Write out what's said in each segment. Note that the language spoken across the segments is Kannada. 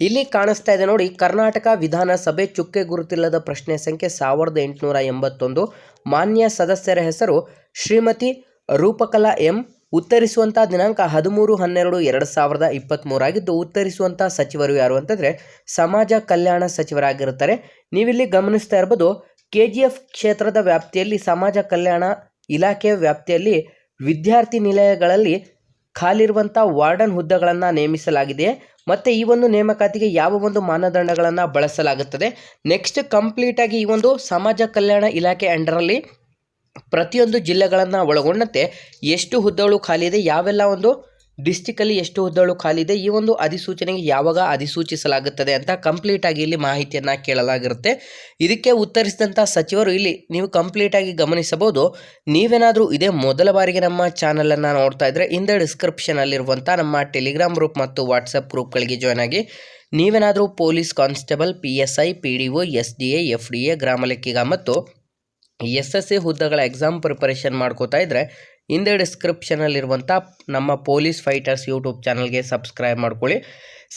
ಇಲ್ಲಿ ಕಾಣಿಸ್ತಾ ಇದೆ ನೋಡಿ, ಕರ್ನಾಟಕ ವಿಧಾನಸಭೆ ಚುಕ್ಕೆ ಗುರುತಿಲ್ಲದ ಪ್ರಶ್ನೆ ಸಂಖ್ಯೆ ಸಾವಿರದ ಎಂಟುನೂರ ಎಂಬತ್ತೊಂದು. ಮಾನ್ಯ ಸದಸ್ಯರ ಹೆಸರು ಶ್ರೀಮತಿ ರೂಪಕಲಾ ಎಂ. ಉತ್ತರಿಸುವಂಥ ದಿನಾಂಕ ಹದಿಮೂರು ಹನ್ನೆರಡು ಎರಡು ಸಾವಿರದ ಇಪ್ಪತ್ತ್ಮೂರಾಗಿದ್ದು ಉತ್ತರಿಸುವಂಥ ಸಚಿವರು ಯಾರು ಅಂತಂದರೆ ಸಮಾಜ ಕಲ್ಯಾಣ ಸಚಿವರಾಗಿರುತ್ತಾರೆ. ನೀವಿಲ್ಲಿ ಗಮನಿಸ್ತಾ ಇರ್ಬೋದು ಕೆ ಜಿ ಎಫ್ ಕ್ಷೇತ್ರದ ವ್ಯಾಪ್ತಿಯಲ್ಲಿ, ಸಮಾಜ ಕಲ್ಯಾಣ ಇಲಾಖೆಯ ವ್ಯಾಪ್ತಿಯಲ್ಲಿ ವಿದ್ಯಾರ್ಥಿ ನಿಲಯಗಳಲ್ಲಿ ಖಾಲಿರುವಂಥ ವಾರ್ಡನ್ ಹುದ್ದೆಗಳನ್ನು ನೇಮಿಸಲಾಗಿದೆ. ಮತ್ತು ಈ ಒಂದು ನೇಮಕಾತಿಗೆ ಯಾವ ಒಂದು ಮಾನದಂಡಗಳನ್ನು ಬಳಸಲಾಗುತ್ತದೆ? ನೆಕ್ಸ್ಟ್ ಕಂಪ್ಲೀಟಾಗಿ ಈ ಒಂದು ಸಮಾಜ ಕಲ್ಯಾಣ ಇಲಾಖೆ ಅಂಡರಲ್ಲಿ ಪ್ರತಿಯೊಂದು ಜಿಲ್ಲೆಗಳನ್ನು ಒಳಗೊಂಡಂತೆ ಎಷ್ಟು ಹುದ್ದೆಗಳು ಖಾಲಿ ಇದೆ, ಯಾವೆಲ್ಲ ಒಂದು ಡಿಸ್ಟಿಕಲ್ಲಿ ಎಷ್ಟು ಹುದ್ದೆಗಳು ಖಾಲಿ ಇದೆ ಈ ಒಂದು ಅಧಿಸೂಚನೆಗೆ ಯಾವಾಗ ಅಧಿಸೂಚಿಸಲಾಗುತ್ತದೆ ಅಂತ ಕಂಪ್ಲೀಟಾಗಿ ಇಲ್ಲಿ ಮಾಹಿತಿಯನ್ನು ಕೇಳಲಾಗಿರುತ್ತೆ. ಇದಕ್ಕೆ ಉತ್ತರಿಸಿದಂಥ ಸಚಿವರು ಇಲ್ಲಿ ನೀವು ಕಂಪ್ಲೀಟಾಗಿ ಗಮನಿಸಬಹುದು. ನೀವೇನಾದರೂ ಇದೇ ಮೊದಲ ಬಾರಿಗೆ ನಮ್ಮ ಚಾನಲನ್ನು ನೋಡ್ತಾ ಇದ್ದರೆ ಹಿಂದೆ ಡಿಸ್ಕ್ರಿಪ್ಷನಲ್ಲಿರುವಂಥ ನಮ್ಮ ಟೆಲಿಗ್ರಾಮ್ ಗ್ರೂಪ್ ಮತ್ತು ವಾಟ್ಸಪ್ ಗ್ರೂಪ್ಗಳಿಗೆ ಜಾಯ್ನ್ ಆಗಿ, ನೀವೇನಾದರೂ police constable P S I P D O S D A F D A ಗ್ರಾಮ ಲೆಕ್ಕಿಗ ಮತ್ತು ಎಸ್ ಎಸ್ ಸಿ ಹುದ್ದೆಗಳ ಎಕ್ಸಾಮ್ ಪ್ರಿಪರೇಷನ್ ಮಾಡ್ಕೋತಾ ಇದ್ದರೆ ಹಿಂದೆ ಡಿಸ್ಕ್ರಿಪ್ಷನಲ್ಲಿರುವಂಥ ನಮ್ಮ ಪೊಲೀಸ್ ಫೈಟರ್ಸ್ ಯೂಟ್ಯೂಬ್ ಚಾನಲ್ಗೆ ಸಬ್ಸ್ಕ್ರೈಬ್ ಮಾಡ್ಕೊಳ್ಳಿ.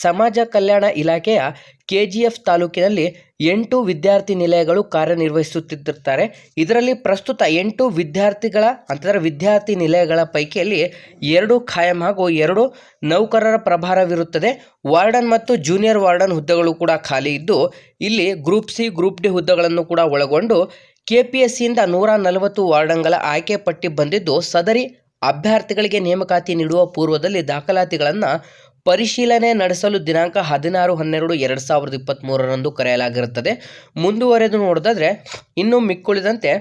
ಸಮಾಜ ಕಲ್ಯಾಣ ಇಲಾಖೆಯ ಕೆ ಜಿ ಎಫ್ ತಾಲೂಕಿನಲ್ಲಿ ಎಂಟು ವಿದ್ಯಾರ್ಥಿ ನಿಲಯಗಳು ಕಾರ್ಯನಿರ್ವಹಿಸುತ್ತಿರುತ್ತಾರೆ. ಇದರಲ್ಲಿ ಪ್ರಸ್ತುತ ಎಂಟು ವಿದ್ಯಾರ್ಥಿಗಳ, ಅಂತಂದರೆ ವಿದ್ಯಾರ್ಥಿ ನಿಲಯಗಳ ಪೈಕಿಯಲ್ಲಿ ಎರಡು ಖಾಯಂ ಹಾಗೂ ಎರಡು ನೌಕರರ ಪ್ರಭಾರವಿರುತ್ತದೆ. ವಾರ್ಡನ್ ಮತ್ತು ಜೂನಿಯರ್ ವಾರ್ಡನ್ ಹುದ್ದೆಗಳು ಕೂಡ ಖಾಲಿ ಇದ್ದು, ಇಲ್ಲಿ ಗ್ರೂಪ್ ಸಿ, ಗ್ರೂಪ್ ಡಿ ಹುದ್ದೆಗಳನ್ನು ಕೂಡ ಒಳಗೊಂಡು ಕೆ ಪಿ ಎಸ್ ಸಿಯಿಂದ ನೂರ ನಲವತ್ತು ವಾರ್ಡ್ಗಳ ಆಯ್ಕೆ ಪಟ್ಟಿ ಬಂದಿದ್ದು, ಸದರಿ ಅಭ್ಯರ್ಥಿಗಳಿಗೆ ನೇಮಕಾತಿ ನೀಡುವ ಪೂರ್ವದಲ್ಲಿ ದಾಖಲಾತಿಗಳನ್ನು ಪರಿಶೀಲನೆ ನಡೆಸಲು ದಿನಾಂಕ ಹದಿನಾರು ಹನ್ನೆರಡು ಎರಡು ಸಾವಿರದ ಇಪ್ಪತ್ತ್ಮೂರರಂದು ಕರೆಯಲಾಗಿರುತ್ತದೆ. ಮುಂದುವರೆದು ನೋಡಿದ್ರೆ ಇನ್ನು ಮಿಕ್ಕುಳಿದಂತೆ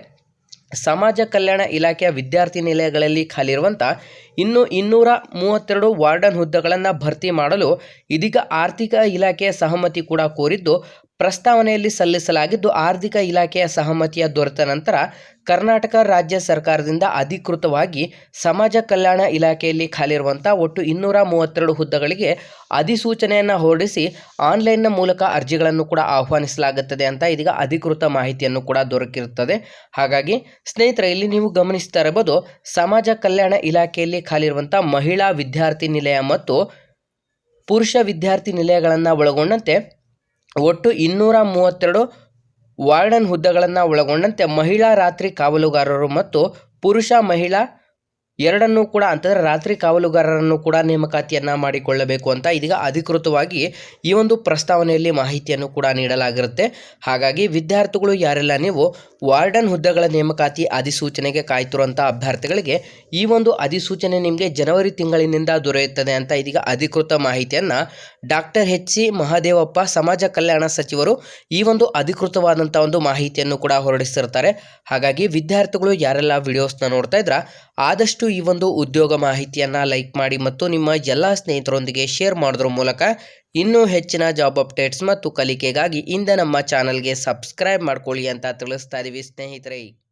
ಸಮಾಜ ಕಲ್ಯಾಣ ಇಲಾಖೆಯ ವಿದ್ಯಾರ್ಥಿ ನಿಲಯಗಳಲ್ಲಿ ಖಾಲಿರುವಂಥ ಇನ್ನು ಇನ್ನೂರ ಮೂವತ್ತೆರಡು ವಾರ್ಡನ್ ಹುದ್ದೆಗಳನ್ನು ಭರ್ತಿ ಮಾಡಲು ಇದೀಗ ಆರ್ಥಿಕ ಇಲಾಖೆಯ ಸಹಮತಿ ಕೂಡ ಕೋರಿದ್ದು ಪ್ರಸ್ತಾವನೆಯಲ್ಲಿ ಸಲ್ಲಿಸಲಾಗಿದ್ದು, ಆರ್ಥಿಕ ಇಲಾಖೆಯ ಸಹಮತಿಯ ದೊರೆತ ನಂತರ ಕರ್ನಾಟಕ ರಾಜ್ಯ ಸರ್ಕಾರದಿಂದ ಅಧಿಕೃತವಾಗಿ ಸಮಾಜ ಕಲ್ಯಾಣ ಇಲಾಖೆಯಲ್ಲಿ ಖಾಲಿರುವಂಥ ಒಟ್ಟು ಇನ್ನೂರ ಮೂವತ್ತೆರಡು ಹುದ್ದೆಗಳಿಗೆ ಅಧಿಸೂಚನೆಯನ್ನು ಹೊರಡಿಸಿ ಆನ್ಲೈನ್ನ ಮೂಲಕ ಅರ್ಜಿಗಳನ್ನು ಕೂಡ ಆಹ್ವಾನಿಸಲಾಗುತ್ತದೆ ಅಂತ ಇದೀಗ ಅಧಿಕೃತ ಮಾಹಿತಿಯನ್ನು ಕೂಡ ದೊರಕಿರುತ್ತದೆ. ಹಾಗಾಗಿ ಸ್ನೇಹಿತರೆ, ಇಲ್ಲಿ ನೀವು ಗಮನಿಸ್ತಾ ಇರಬಹುದು, ಸಮಾಜ ಕಲ್ಯಾಣ ಇಲಾಖೆಯಲ್ಲಿ ಖಾಲಿರುವಂಥ ಮಹಿಳಾ ವಿದ್ಯಾರ್ಥಿ ನಿಲಯ ಮತ್ತು ಪುರುಷ ವಿದ್ಯಾರ್ಥಿ ನಿಲಯಗಳನ್ನು ಒಳಗೊಂಡಂತೆ ಒಟ್ಟು ಇನ್ನೂರ ಮೂವತ್ತೆರಡು ವಾರ್ಡನ್ ಹುದ್ದೆಗಳನ್ನು ಒಳಗೊಂಡಂತೆ ಮಹಿಳಾ ರಾತ್ರಿ ಕಾವಲುಗಾರರು ಮತ್ತು ಪುರುಷ ಮಹಿಳಾ ಎರಡನ್ನೂ ಕೂಡ ಅಂತಂದರೆ ರಾತ್ರಿ ಕಾವಲುಗಾರರನ್ನು ಕೂಡ ನೇಮಕಾತಿಯನ್ನು ಮಾಡಿಕೊಳ್ಳಬೇಕು ಅಂತ ಇದೀಗ ಅಧಿಕೃತವಾಗಿ ಈ ಒಂದು ಪ್ರಸ್ತಾವನೆಯಲ್ಲಿ ಮಾಹಿತಿಯನ್ನು ಕೂಡ ನೀಡಲಾಗಿರುತ್ತೆ. ಹಾಗಾಗಿ ವಿದ್ಯಾರ್ಥಿಗಳು ಯಾರೆಲ್ಲ ನೀವು ವಾರ್ಡನ್ ಹುದ್ದೆಗಳ ನೇಮಕಾತಿ ಅಧಿಸೂಚನೆಗೆ ಕಾಯ್ತಿರುವಂಥ ಅಭ್ಯರ್ಥಿಗಳಿಗೆ ಈ ಒಂದು ಅಧಿಸೂಚನೆ ನಿಮಗೆ ಜನವರಿ ತಿಂಗಳಿನಿಂದ ದೊರೆಯುತ್ತದೆ ಅಂತ ಇದೀಗ ಅಧಿಕೃತ ಮಾಹಿತಿಯನ್ನು ಡಾಕ್ಟರ್ ಎಚ್ ಸಿ ಮಹಾದೇವಪ್ಪ ಸಮಾಜ ಕಲ್ಯಾಣ ಸಚಿವರು ಈ ಒಂದು ಅಧಿಕೃತವಾದಂಥ ಒಂದು ಮಾಹಿತಿಯನ್ನು ಕೂಡ ಹೊರಡಿಸಿರ್ತಾರೆ ಹಾಗಾಗಿ ವಿದ್ಯಾರ್ಥಿಗಳು ಯಾರೆಲ್ಲ ವಿಡಿಯೋಸ್ನ ನೋಡ್ತಾ ಇದ್ರ ಆದಷ್ಟು ಈ ಒಂದು ಉದ್ಯೋಗ ಮಾಹಿತಿಯನ್ನು ಲೈಕ್ ಮಾಡಿ ಮತ್ತು ನಿಮ್ಮ ಎಲ್ಲ ಸ್ನೇಹಿತರೊಂದಿಗೆ ಶೇರ್ ಮಾಡೋದ್ರ ಮೂಲಕ ಇನ್ನೂ ಹೆಚ್ಚಿನ ಜಾಬ್ ಅಪ್ಡೇಟ್ಸ್ ಮತ್ತು ಕಲಿಕೆಗಾಗಿ ಇಂದ ನಮ್ಮ ಚಾನಲ್ಗೆ ಸಬ್ಸ್ಕ್ರೈಬ್ ಮಾಡ್ಕೊಳ್ಳಿ ಅಂತ ತಿಳಿಸ್ತಾ ಇದ್ದೀವಿ ಸ್ನೇಹಿತರೆ.